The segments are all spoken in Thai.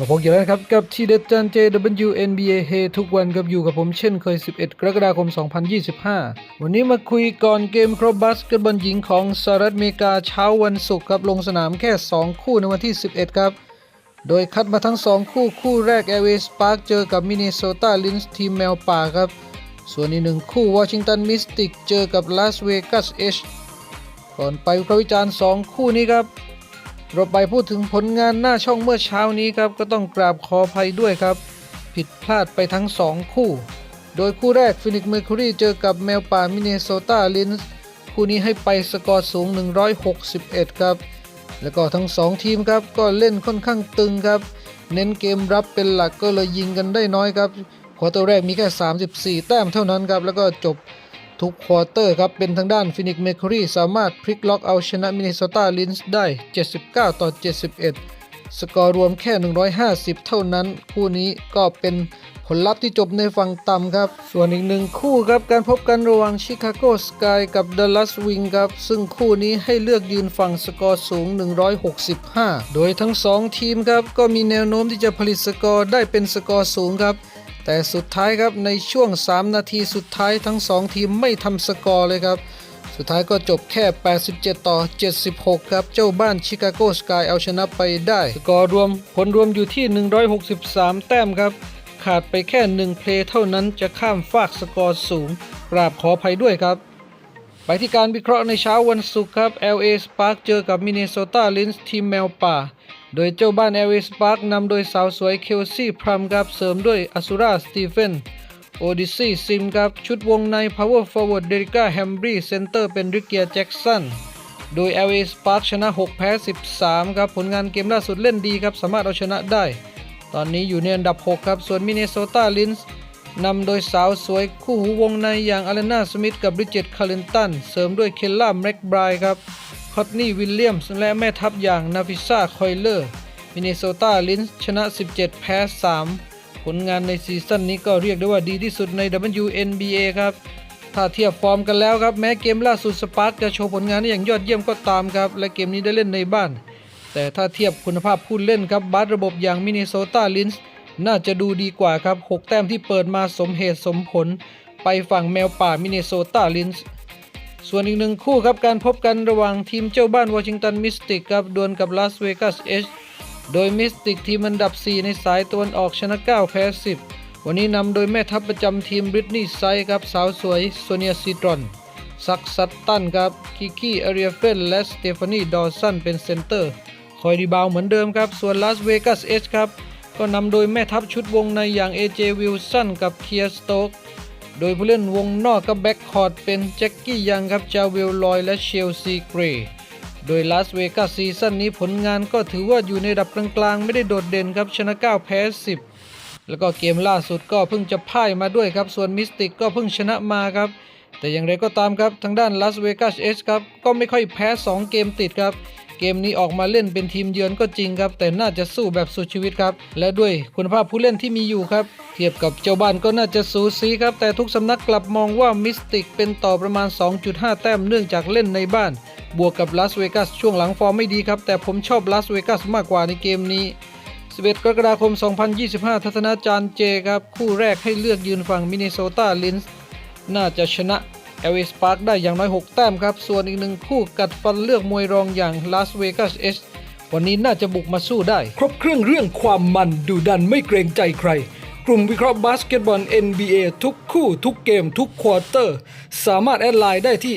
มาพบกันแล้วนะครับ กับทีเด็ดจัน JWNBA เฮทุกวันกับอยู่กับผมเช่นเคย 11 กรกฎาคม 2025 วันนี้มาคุยก่อนเกมครบบาสเกตบอลหญิงของสหรัฐอเมริกาเช้าวันศุกร์ครับลงสนามแค่ 2 คู่ในวันที่ 11 ครับ โดยคัดมาทั้ง 2 คู่คู่แรก a อ r วสปาร์ k เจอกับมิน n โซตาลินส์ทีมแมวป่าครับ ส่วนอีกหนึ่งคู่วอชิงตันมิสติกเจอกับลาสเวกัสเอชก่อนไปวิเคราะห์วิจารณ์ 2 คู่นี้ครับ เราไปพูดถึงผลงานหน้าช่องเมื่อเช้านี้ครับก็ต้องกราบขออภัยด้วยครับ ผิดพลาดไปทั้ง 2 คู่ โดยคู่แรกฟินิกเมอร์คูรีเจอกับแมวป่ามิน n โซตาลินส์คู่นี้ให้ไปสกอร์สูง 161 ครับ แล้วก็ทั้ง 2 ทีมครับก็เล่นค่อนข้างตึงครับ เน้นเกมรับเป็นหลักก็เลยยิงกันได้น้อยครับควอเตอร์แรกมีแค่ 34 แต้มเท่านั้นครับแล้วก็จบ ทุกควอเตอร์ครับ เป็นทางด้านฟินิกเมค u รีสามารถพลิกล็อกเอาชนะมิน n โซตาลินส์ได้ 79 ต่อ 71 สกอร์รวมแค่ 150 เท่านั้น คู่นี้ก็เป็นผลลัพธ์ที่จบในฝั่งต่ำครับ ส่วนอีกหนึ่งคู่ครับ การพบกันระหว่างชิคาโกสกายกับดัลลัสวิงครับ ซึ่งคู่นี้ให้เลือกยืนฝั่งสกอร์สูง 165 โดยทั้ง 2 ทีมครับ ก็มีแนวโน้มที่จะผลิตสกอร์ได้เป็นสกอร์สูงครับ แต่สุดท้ายครับในช่วง 3 นาทีสุดท้ายทั้ง 2 ทีมไม่ทำสกอร์เลยครับ สุดท้ายก็จบแค่ 87 ต่อ 76 ครับ เจ้าบ้านชิคาโกสกายเอาชนะไปได้ สกอร์รวมผลรวมอยู่ที่ 163 แต้มครับ ขาดไปแค่ 1 เพลย์เท่านั้นจะข้ามฟากสกอร์สูงกราบขออภัยด้วยครับไปที่การวิเคราะห์ในเช้าวันศุกร์ครับ LA Spark เจอกับมิน n โซตาลินส์ทีมแมวป่า โดยเจ้าบ้าน LA Spark นำโดยสาวสวยเคลซี่พรัมครับเสริมด้วยอ s ูราสตีเฟนโอดิซี่ซิมครับชุดวงใน Power Forward เดริก้าแฮมบรีเซนเตอร์เป็นริกเกียแจ็กสันโดย LA Spark ชนะ 6 แพ้ 13 ครับ ผลงานเกมล่าสุดเล่นดีครับ สามารถเอาชนะได้ ตอนนี้อยู่ในอันดับ 6 ครับ ส่วนมิน n โซตาลินส์นำโดยสาวสวยคู่หูวงในอย่างอเลนาสมิธกับบริจเจตคาร์เลนตัน เสริมด้วยเคลล่าแม็กไบร์ครับ คอตนี่วิลเลียมส์และแม่ทัพอย่างนาฟิซ่าคอยเลอร์มิน n โซตาลินส์ชนะ 17 แพ้ 3 ผลงานในซีซั่นนี้ก็เรียกได้ว่าดีที่สุดใน WNBA ครับ ถ้าเทียบฟอร์มกันแล้วครับ แม้เกมล่าสุดสปาร์กจะโชว์ผลงานได้อย่างยอดเยี่ยมก็ตามครับ และเกมนี้ได้เล่นในบ้าน แต่ถ้าเทียบคุณภาพผู้เล่นครับบาสระบบอย่างมิน n โซตาลินส์น่าจะดูดีกว่าครับ 6 แต้มที่เปิดมาสมเหตุสมผล ไปฝั่งแมวป่ามิน n โซตาลินส์ ส่วนอีกหนึ่งคู่ครับการพบกันระหว่างทีมเจ้าบ้านวอชิงตันมิสติกครับดวลกับลาสเวกัสเอชโดยมิสติกทีมอันดับ 4 ในสายตะวันออกชนะ 9 แพ้ 10 วันนี้นำโดยแม่ทัพประจำทีมบริตนีย์ไซครับสาวสวยโซเนียซีตรอนซักซัตตันครับคิกี้อาริเอเฟนและสเตฟานีดอสันเป็นเซนเตอร์ คอยรีบาวเหมือนเดิมครับ ส่วนลาสเวกัสเอชครับ ก็นำโดยแม่ทัพชุดวงในอย่างเอเจวิลสันกับเคียร์สโตก โดยผู้เล่นวงนอกกับแบ็กคอร์ดเป็นแจ็คกี้ยังครับจาเวลลอยและเชลซีเกรย์โดยลาสเวกัสซีซั่นนี้ผลงานก็ถือว่าอยู่ในระดับกลางๆ ไม่ได้โดดเด่นครับชนะ 9 แพ้ 10 แล้วก็เกมล่าสุดก็เพิ่งจะพ่ายมาด้วยครับ ส่วนมิสติกก็เพิ่งชนะมาครับ แต่อย่างไรก็ตามครับทางด้านลาสเวกัสเอสครับก็ไม่ค่อยแพ้ 2 เกมติดครับ เกมนี้ออกมาเล่นเป็นทีมเยือนก็จริงครับ แต่น่าจะสู้แบบสุดชีวิตครับ และด้วยคุณภาพผู้เล่นที่มีอยู่ครับ เทียบกับเจ้าบ้านก็น่าจะสูสีครับ แต่ทุกสำนักกลับมองว่ามิสติกเป็นต่อประมาณ 2.5 แต้มเนื่องจากเล่นในบ้าน บวกกับลาสเวกัสช่วงหลังฟอร์มไม่ดีครับ แต่ผมชอบลาสเวกัสมากกว่าในเกมนี้11กรกฎาคม 2025 ทัศนาจารย์เจครับ คู่แรกให้เลือกยืนฝั่งมิน n โซตาลินส์น่าจะชนะ เอลวิสปาร์กได้อย่างน้อย 6 แต้มครับ ส่วนอีกหนึ่งคู่กัดฟันเลือกมวยรองอย่างลาสเวกัสเอสวันนี้น่าจะบุกมาสู้ได้ ครบเครื่องเรื่องความมันดูดันไม่เกรงใจใคร กลุ่มวิเคราะห์บาสเกตบอล NBA ทุกคู่ทุกเกมทุกควอเตอร์ สามารถแอดไลน์ได้ที่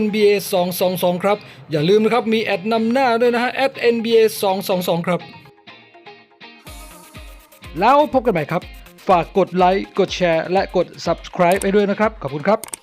@NBA 222ครับ อย่าลืมนะครับ มีแอดนำหน้าด้วยนะฮะ @NBA 222ครับ แล้วพบกันใหม่ครับ ฝากกดไลค์กดแชร์และกด subscribe ไปด้วยนะครับ ขอบคุณครับ